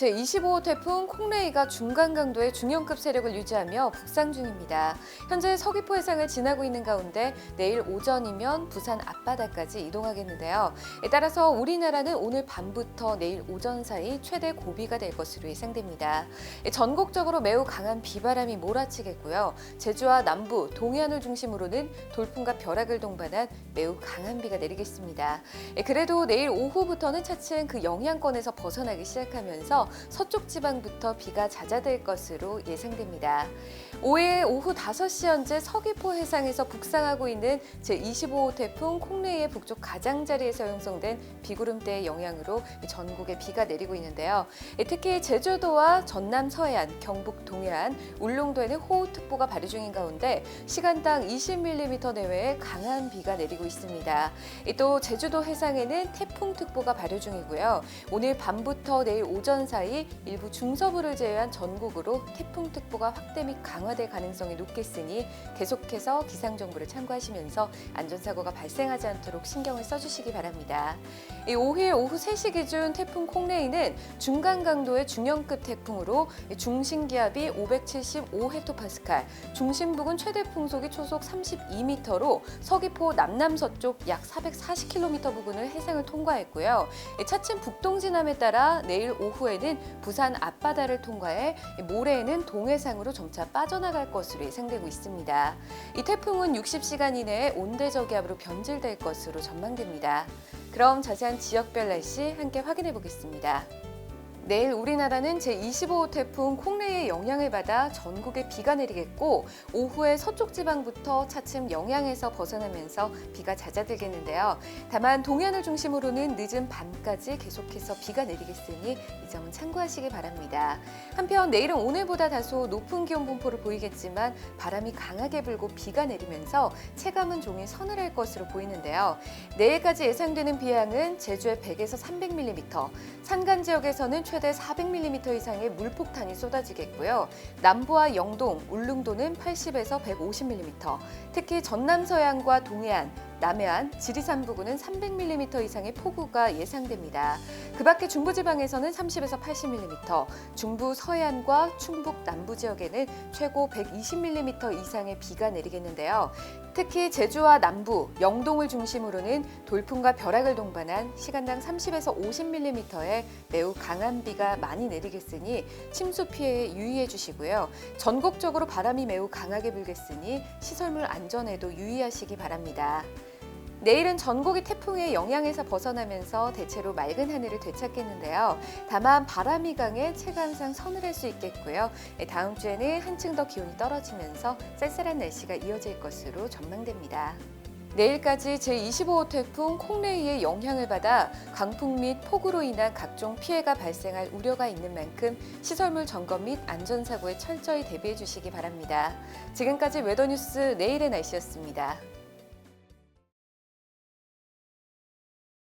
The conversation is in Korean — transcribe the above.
제25호 태풍 콩레이가 중간 강도의 중형급 세력을 유지하며 북상 중입니다. 현재 서귀포 해상을 지나고 있는 가운데 내일 오전이면 부산 앞바다까지 이동하겠는데요. 따라서 우리나라는 오늘 밤부터 내일 오전 사이 최대 고비가 될 것으로 예상됩니다. 전국적으로 매우 강한 비바람이 몰아치겠고요. 제주와 남부, 동해안을 중심으로는 돌풍과 벼락을 동반한 매우 강한 비가 내리겠습니다. 그래도 내일 오후부터는 차츰 그 영향권에서 벗어나기 시작하면서 서쪽 지방부터 비가 잦아들 것으로 예상됩니다. 5일 오후 5시 현재 서귀포 해상에서 북상하고 있는 제25호 태풍 콩레이의 북쪽 가장자리에서 형성된 비구름대의 영향으로 전국에 비가 내리고 있는데요. 특히 제주도와 전남 서해안, 경북 동해안, 울릉도에는 호우특보가 발효 중인 가운데 시간당 20mm 내외의 강한 비가 내리고 있습니다. 또 제주도 해상에는 태풍특보가 발효 중이고요. 오늘 밤부터 내일 오전 사이 일부 중서부를 제외한 전국으로 태풍특보가 확대 및 강화될 가능성이 높겠으니 계속해서 기상 정보를 참고하시면서 안전사고가 발생하지 않도록 신경을 써주시기 바랍니다. 이 5일 오후 3시 기준 태풍 콩레이는 중간 강도의 중형급 태풍으로 중심 기압이 575헥토파스칼, 중심부근 최대 풍속이 초속 32m로 서귀포 남남서쪽 약 440km 부근을 해상을 통과했고요. 차츰 북동진함에 따라 내일 오후에 는 부산 앞바다를 통과해 모레에는 동해상으로 점차 빠져나갈 것으로 예상되고 있습니다. 이 태풍은 60시간 이내에 온대저기압으로 변질될 것으로 전망됩니다. 그럼 자세한 지역별 날씨 함께 확인해 보겠습니다. 내일 우리나라는 제25호 태풍 콩레이의 영향을 받아 전국에 비가 내리겠고 오후에 서쪽 지방부터 차츰 영향에서 벗어나면서 비가 잦아들겠는데요. 다만 동해안을 중심으로는 늦은 밤까지 계속해서 비가 내리겠으니 이 점은 참고하시기 바랍니다. 한편 내일은 오늘보다 다소 높은 기온 분포를 보이겠지만 바람이 강하게 불고 비가 내리면서 체감은 종일 서늘할 것으로 보이는데요. 내일까지 예상되는 비양은 제주에 100에서 300mm, 산간 지역에서는 최대 400mm 이상의 물폭탄이 쏟아지겠고요. 남부와 영동, 울릉도는 80에서 150mm, 특히 전남 서해안과 동해안, 남해안, 지리산 부근은 300mm 이상의 폭우가 예상됩니다. 그 밖에 중부지방에서는 30에서 80mm, 중부 서해안과 충북 남부 지역에는 최고 120mm 이상의 비가 내리겠는데요. 특히 제주와 남부, 영동을 중심으로는 돌풍과 벼락을 동반한 시간당 30에서 50mm의 매우 강한 비가 많이 내리겠으니 침수 피해에 유의해 주시고요. 전국적으로 바람이 매우 강하게 불겠으니 시설물 안전에도 유의하시기 바랍니다. 내일은 전국이 태풍의 영향에서 벗어나면서 대체로 맑은 하늘을 되찾겠는데요. 다만 바람이 강해 체감상 서늘할 수 있겠고요. 네, 다음 주에는 한층 더 기온이 떨어지면서 쌀쌀한 날씨가 이어질 것으로 전망됩니다. 내일까지 제25호 태풍 콩레이의 영향을 받아 강풍 및 폭우로 인한 각종 피해가 발생할 우려가 있는 만큼 시설물 점검 및 안전사고에 철저히 대비해 주시기 바랍니다. 지금까지 웨더뉴스 내일의 날씨였습니다.